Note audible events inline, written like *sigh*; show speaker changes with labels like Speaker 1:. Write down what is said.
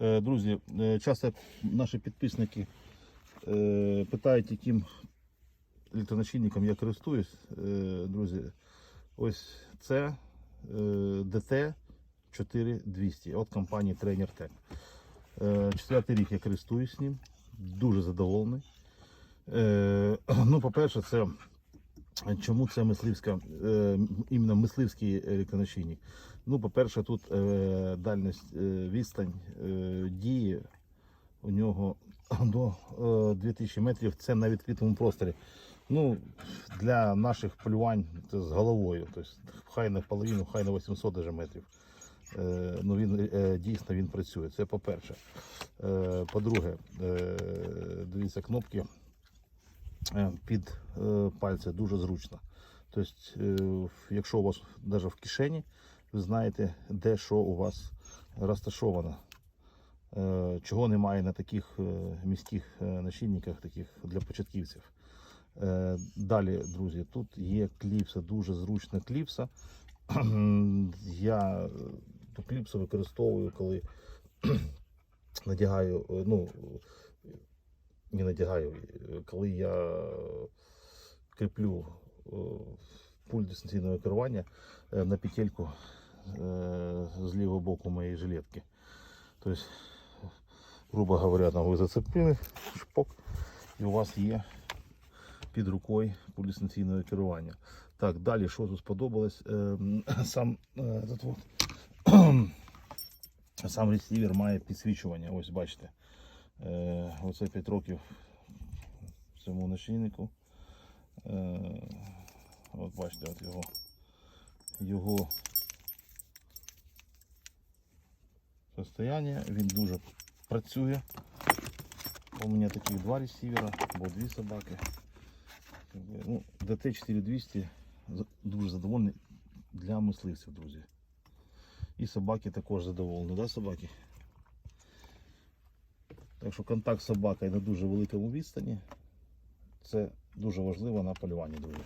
Speaker 1: Е, Друзі, е, часто наші підписники е, питають, яким електроночільником я користуюсь. Друзі, ось це е, ДТ 4200 від компанії Trainer Tech. Е, Четвертий рік я користуюсь ним, дуже задоволений. *clears throat* Ну, по-перше, це чому це мисливська, е, іменно мисливський електроночільник? Ну, по-перше, тут е, дальність е, відстань дії у нього *laughs* до е, 2000 метрів. Це на відкритому просторі. Ну, для наших полювань це з головою. Тобто, хай на половину, хай на 800 даже метрів. Ну, він дійсно він працює. Це по-перше. По-друге, дивіться, кнопки під е, пальці дуже зручно. Тобто, е, якщо у вас навіть в кишені, ви знаєте, де що у вас розташовано. Е, Чого немає на таких е, міських е, начинниках, таких для початківців. Е, Далі, друзі, тут є кліпса, дуже зручна кліпса. *clears throat* Я е, ту кліпсу використовую, коли *clears throat* надягаю, е, ну, не надягаю, е, коли я кріплю е, пульт дистанційного керування е, на петельку е, з лівого боку моєї жилетки. Тобто, грубо говоря, там ви зацепили шпок, і у вас є під рукою пульт дистанційного керування. Так, далі, що тут сподобалось? Е, *clears throat* Сам е, этот *clears throat* сам ресівер має підсвічування. Ось бачите. Е, Оце 5 років цьому начиннику. Е, От бачите, от його, його состояние. Він дуже працює. У мене таких два ресівера, або дві собаки. Ну, ДТ-4200 дуже задоволений для мисливців, друзі. І собаки також задоволені, да, собаки? Так що контакт з собакою на дуже великому відстані. Це дуже важливо на полюванні, друзі.